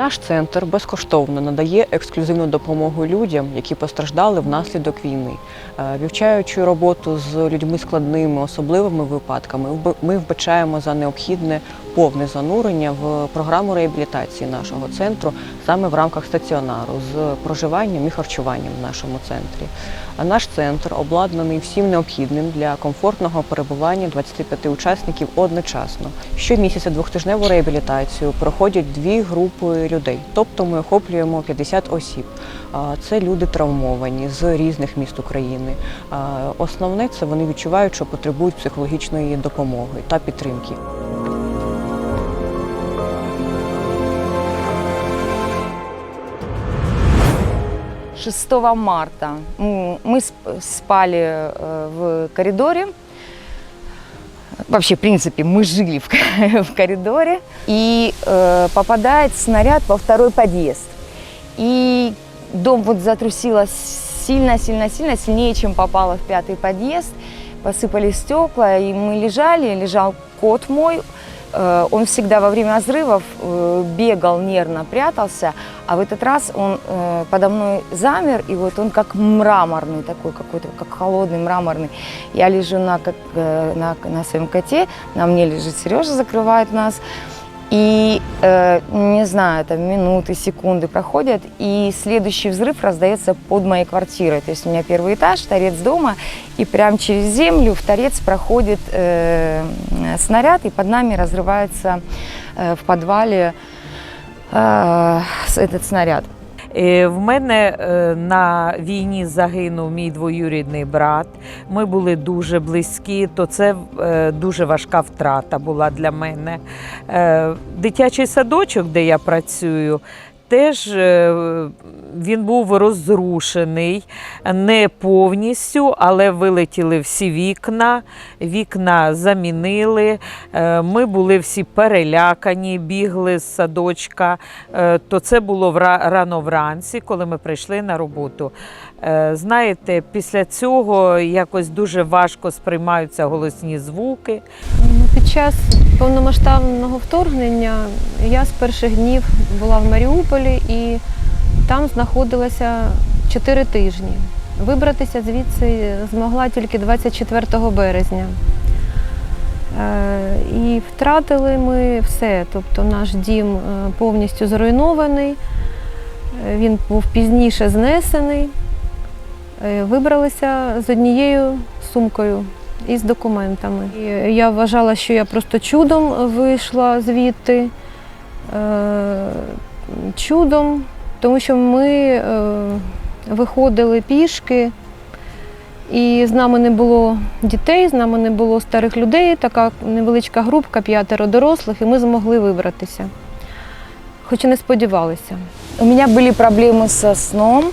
Наш центр безкоштовно надає ексклюзивну допомогу людям, які постраждали внаслідок війни. вівчаючи Вивчаючи роботу з людьми складними, особливими випадками, ми вбачаємо за необхідне повне занурення в програму реабілітації нашого центру саме в рамках стаціонару з проживанням і харчуванням в нашому центрі. А наш центр обладнаний всім необхідним для комфортного перебування 25 учасників одночасно. Щомісяця двохтижневу реабілітацію проходять дві групи людей, тобто ми охоплюємо 50 осіб. Це люди травмовані з різних міст України. Основне це вони відчувають, що потребують психологічної допомоги та підтримки. — 6 марта мы сп- спали э, в коридоре. Вообще, в принципе, мы жили в, в коридоре. И э, попадает снаряд во второй подъезд. И дом вот затрусило сильно-сильно-сильно, сильнее, чем попало в пятый подъезд. Посыпались стекла, и мы лежали, лежал кот мой. Э, Он всегда во время взрывов э, бегал нервно, прятался, а в этот раз он э, подо мной замер, и вот он как мраморный такой какой-то, как холодный мраморный. Я лежу на, как, э, на, на своем коте, на мне лежит Сережа, закрывает нас. И, э, не знаю, там минуты, секунды проходят, и следующий взрыв раздается под моей квартирой. То есть у меня первый этаж, торец дома, и прямо через землю в торец проходит э, снаряд, и под нами разрывается э, в подвале э, с- этот снаряд. Е, В мене е, на війні загинув мій двоюрідний брат. Ми були дуже близькі, то це е, дуже важка втрата була для мене. Е, Дитячий садочок, де я працюю, теж е, він був розрушений не повністю, але вилетіли всі вікна, вікна замінили. Е, Ми були всі перелякані, бігли з садочка. Е, То це було рано вранці, коли ми прийшли на роботу. Знаєте, після цього якось дуже важко сприймаються голосні звуки. Час повномасштабного вторгнення я з перших днів була в Маріуполі і там знаходилася 4 тижні. Вибратися звідси змогла тільки 24 березня. Е, І втратили ми все. Тобто наш дім е, повністю зруйнований, Е, він був пізніше знесений. Вибралися з однією сумкою і з документами. І я вважала, що я просто чудом вийшла звідти. Е, Чудом, тому що ми е, виходили пішки, і з нами не було дітей, з нами не було старих людей, така невеличка групка, п'ятеро дорослих, і ми змогли вибратися. Хоч і не сподівалися. У меня были проблемы со сном,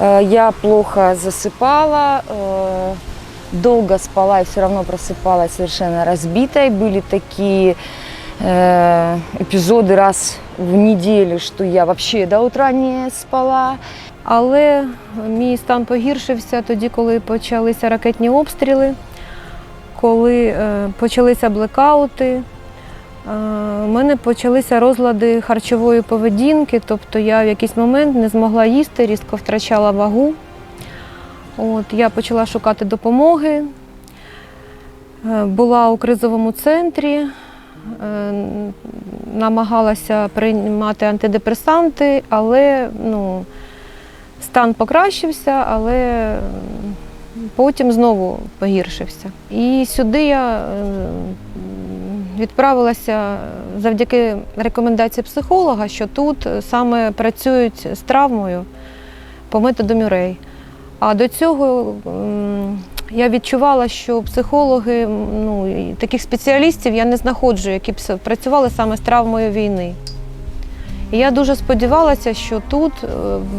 э, я плохо засыпала, э, долго спала и все равно просыпалась совершенно разбитой. Были такие э, эпизоды раз в неделю, что я вообще до утра не спала. Але мій стан погіршився тоді, коли почалися ракетні обстріли, коли е, почалися блекаути. У мене почалися розлади харчової поведінки, тобто я в якийсь момент не змогла їсти, різко втрачала вагу. От, я почала шукати допомоги, Е, була у кризовому центрі, е, намагалася приймати антидепресанти, але ну, стан покращився, але потім знову погіршився. І сюди я е, відправилася завдяки рекомендації психолога, що тут саме працюють з травмою по методу Мюрей. А до цього я відчувала, що психологи, ну, таких спеціалістів я не знаходжу, які б працювали саме з травмою війни. І я дуже сподівалася, що тут е,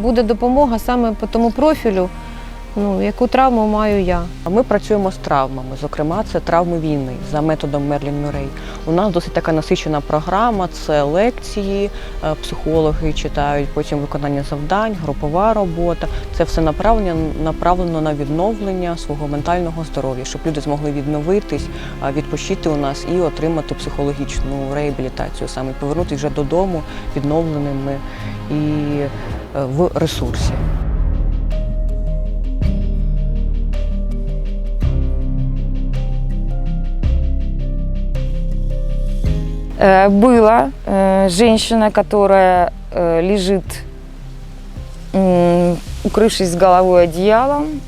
буде допомога саме по тому профілю, Ну, яку травму маю я? Ми працюємо з травмами, зокрема, це травми війни за методом Мерлін Мюррей. У нас досить така насичена програма. Це лекції, е, психологи читають, потім виконання завдань, групова робота. Це все направлення направлено на відновлення свого ментального здоров'я, щоб люди змогли відновитись, відпочити у нас і отримати психологічну реабілітацію, саме повернутися вже додому відновленими і е, в ресурсі. Была э, женщина, которая э, лежит, укрывшись головой одеялом,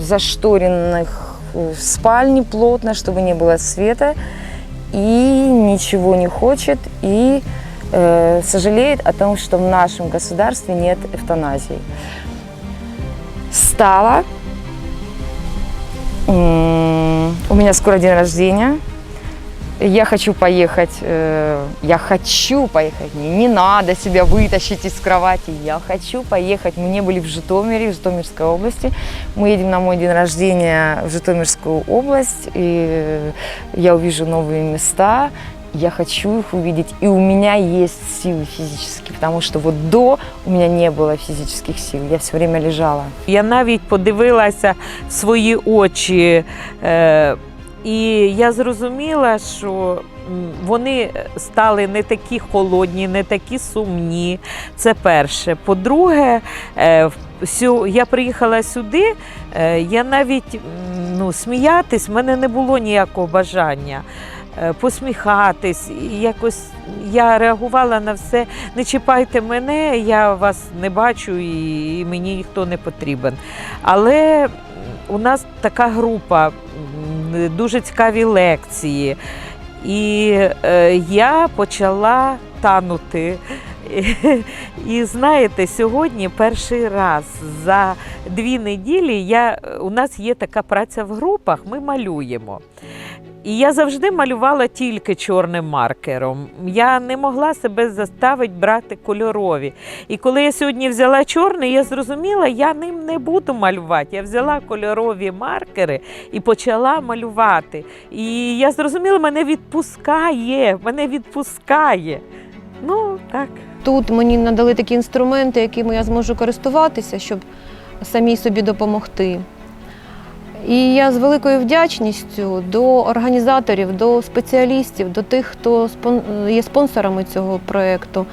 зашторенных в спальне плотно, чтобы не было света, и ничего не хочет, и э, сожалеет о том, что в нашем государстве нет эвтаназии. Стала. У меня скоро день рождения Я хочу поехать, э, я хочу поехать, не, не надо себя вытащить из кровати, я хочу поехать. Мы не были в Житомире, в Житомирской области. Мы едем на мой день рождения в Житомирскую область, и э, я увижу новые места, я хочу их увидеть, и у меня есть силы физические, потому что вот до у меня не было физических сил, я все время лежала. Я навіть подивилася в свої очі, е, І я зрозуміла, що вони стали не такі холодні, не такі сумні. Це перше. По-друге, е, я приїхала сюди, е, я навіть ну, сміятись, в мене не було ніякого бажання. е, Посміхатись, якось я реагувала на все. Не чіпайте мене, я вас не бачу і, мені ніхто не потрібен. Але у нас така група, дуже цікаві лекції. І е, я почала танути. І знаєте, сьогодні перший раз за дві неділі я, у нас є така праця в групах, ми малюємо. І я завжди малювала тільки чорним маркером. Я не могла себе заставити брати кольорові. І коли я сьогодні взяла чорний, я зрозуміла, я ним не буду малювати. Я взяла кольорові маркери і почала малювати. І я зрозуміла, мене відпускає, мене відпускає. Ну, так. Тут мені надали такі інструменти, якими я зможу користуватися, щоб самій собі допомогти. І я з великою вдячністю до організаторів, до спеціалістів, до тих, хто є спонсорами цього проєкту,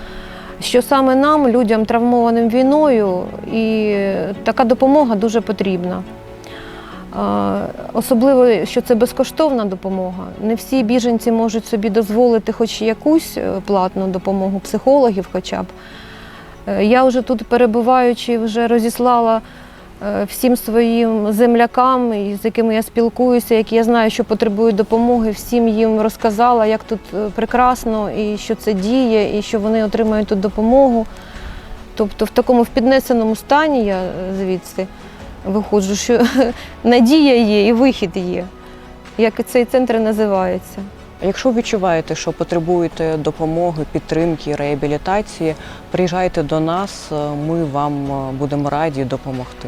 що саме нам, людям травмованим війною, і така допомога дуже потрібна. Особливо, що це безкоштовна допомога. Не всі біженці можуть собі дозволити хоч якусь е, платну допомогу психологів, хоча б. Е, Я вже тут перебуваючи, вже розіслала всім своїм землякам, з якими я спілкуюся, які я знаю, що потребують допомоги, всім їм розказала, як тут е, прекрасно, і що це діє, і що вони отримають тут допомогу. Тобто в такому в піднесеному стані я е, звідси виходжу, що надія є і вихід є, як цей центр називається. Якщо відчуваєте, що потребуєте допомоги, підтримки, реабілітації, приїжджайте до нас, е, ми вам е, будемо раді допомогти.